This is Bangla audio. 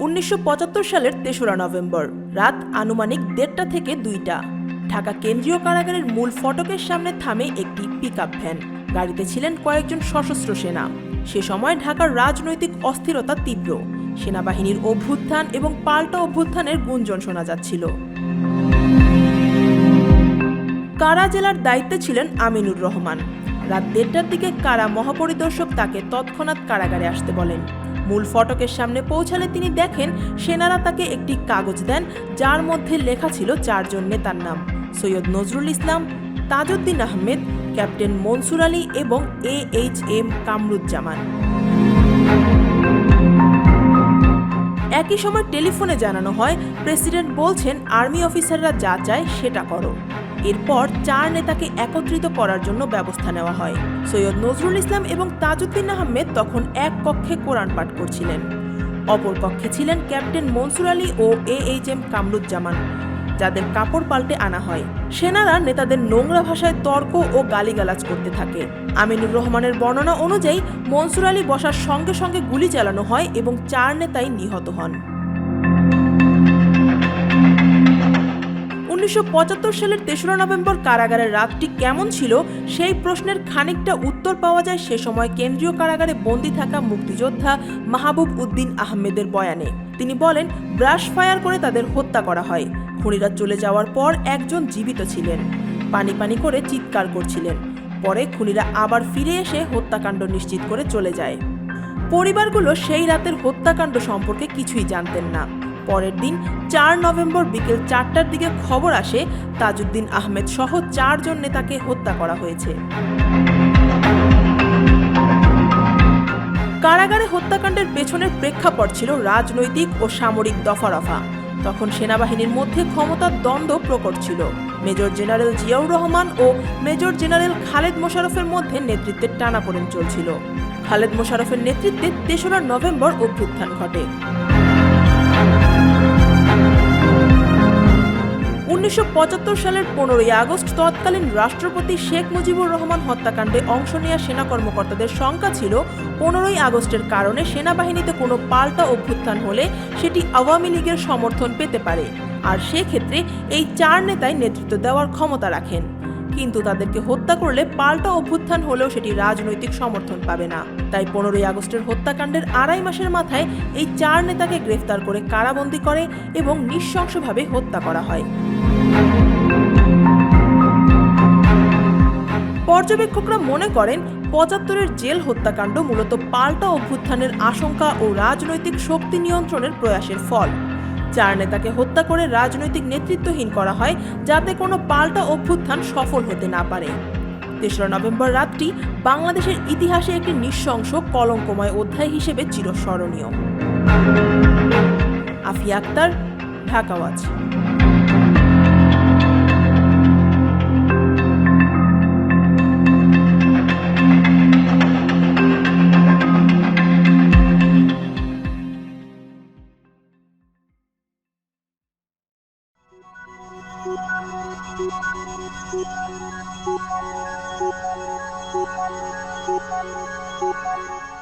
উনিশশো পঁচাত্তর সালের তেসরা নভেম্বর, রাত আনুমানিক দেড়টা থেকে দুইটা। ঢাকা কেন্দ্রীয় কারাগারের মূল ফটকের সামনে থামে একটি পিকআপ ভ্যান। গাড়িতে ছিলেন কয়েকজন সশস্ত্র সেনা। সে সময় ঢাকার রাজনৈতিক অস্থিরতা তীব্র। সেনাবাহিনীর অভ্যুত্থান এবং পাল্টা অভ্যুত্থানের গুঞ্জন শোনা যাচ্ছিল। কারা জেলার দায়িত্বে ছিলেন আমিনুর রহমান? রাত দেড়টার দিকে কারা মহাপরিদর্শক তাকে তৎক্ষণাৎ কারাগারে আসতে বলেন। মূল ফটকের সামনে পৌঁছালে তিনি দেখেন সেনারা তাকে একটি কাগজ দেন, যার মধ্যে লেখা ছিল চারজন নেতার নাম। সৈয়দ নজরুল ইসলাম, তাজউদ্দিন আহমেদ, ক্যাপ্টেন মনসুর আলী এবং এ এইচ এম কামরুজ্জামান। একই সময় টেলিফোনে জানানো হয়, প্রেসিডেন্ট বলছেন, আর্মি অফিসাররা যা চায় সেটা করো। এরপর চার নেতাকে একত্রিত করার জন্য ব্যবস্থা নেওয়া হয়। সৈয়দ নজরুল ইসলাম এবং তাজউদ্দিন আহমেদ তখন এক কক্ষে কোরআন পাঠ করছিলেন। অপর কক্ষে ছিলেন ক্যাপ্টেন মনসুর আলী ও এ এইচ এম কামরুজ্জামান, যাদের কাপড় পাল্টে আনা হয়। সেনারা নেতাদের নোংরা ভাষায় তর্ক ও গালিগালাজ করতে থাকে। আমিনুর রহমানের বর্ণনা অনুযায়ী মনসুর আলী বসার সঙ্গে সঙ্গে গুলি চালানো হয় এবং চার নেতাই নিহত হন। উনিশশো সালের তেসরা নভেম্বর কারাগারের রাতটি কেমন ছিল সেই প্রশ্নের খানিকটা উত্তর পাওয়া যায় সে সময় কেন্দ্রীয় কারাগারে বন্দী থাকা মুক্তিযোদ্ধা মাহবুব উদ্দিন আহমেদের বয়ানে। তিনি বলেন, ব্রাশ ফায়ার করে তাদের হত্যা করা হয়। খুনিরা চলে যাওয়ার পর একজন জীবিত ছিলেন। পানি পানি করে চিৎকার করছিলেন। পরে খুনিরা আবার ফিরে এসে হত্যাকাণ্ড নিশ্চিত করে চলে যায়। পরিবারগুলো সেই রাতের হত্যাকাণ্ড সম্পর্কে কিছুই জানতেন না। পরের দিন চার নভেম্বর বিকেল চারটার দিকে খবর আসে তাজউদ্দিন আহমেদ সহ চারজন নেতাকে হত্যা করা হয়েছে। কারাগারে হত্যাকাণ্ডের পেছনের প্রেক্ষাপট ছিল রাজনৈতিক ও সামরিক দফারফা। তখন সেনাবাহিনীর মধ্যে ক্ষমতার দ্বন্দ্ব প্রকট ছিল। মেজর জেনারেল জিয়াউর রহমান ও মেজর জেনারেল খালেদ মোশারফের মধ্যে নেতৃত্বের টানাপোড়েন চলছিল। খালেদ মোশারফের নেতৃত্বে তেসরা নভেম্বর অভ্যুত্থান ঘটে। উনিশশো পঁচাত্তর সালের পনেরোই আগস্ট তৎকালীন রাষ্ট্রপতি শেখ মুজিবুর রহমান হত্যাকাণ্ডে অংশ নেওয়া সেনা কর্মকর্তাদের সংখ্যা ছিল পনেরোই আগস্টের কারণে সেনাবাহিনীতে কোনো পাল্টা অভ্যুত্থান হলে সেটি আওয়ামী লীগের সমর্থন পেতে পারে। আর সেক্ষেত্রে এই চার নেতাই নেতৃত্ব দেওয়ার ক্ষমতা রাখেন। কিন্তু তাদেরকে হত্যা করলে পাল্টা অভ্যুত্থান হলেও সেটি রাজনৈতিক সমর্থন পাবে না। তাই পনেরোই আগস্টের হত্যাকাণ্ডের আড়াই মাসের মাথায় এই চার নেতাকে গ্রেফতার করে কারাবন্দী করে এবং নৃশংসভাবে হত্যা করা হয়। পর্যবেক্ষকরা মনে করেন পঁচাত্তরের জেল হত্যাকাণ্ড মূলত পাল্টা অভ্যুত্থানের আশঙ্কা ও রাজনৈতিক শক্তি নিয়ন্ত্রণের প্রয়াসের ফল। চার নেতাকে হত্যা করে রাজনৈতিক নেতৃত্বহীন করা হয় যাতে কোনো পাল্টা অভ্যুত্থান সফল হতে না পারে। তেসরা নভেম্বর রাতটি বাংলাদেশের ইতিহাসে একটি নৃশংস, কলঙ্কময় অধ্যায় হিসেবে চিরস্মরণীয়। Afia Akter, Dhaka Thank you.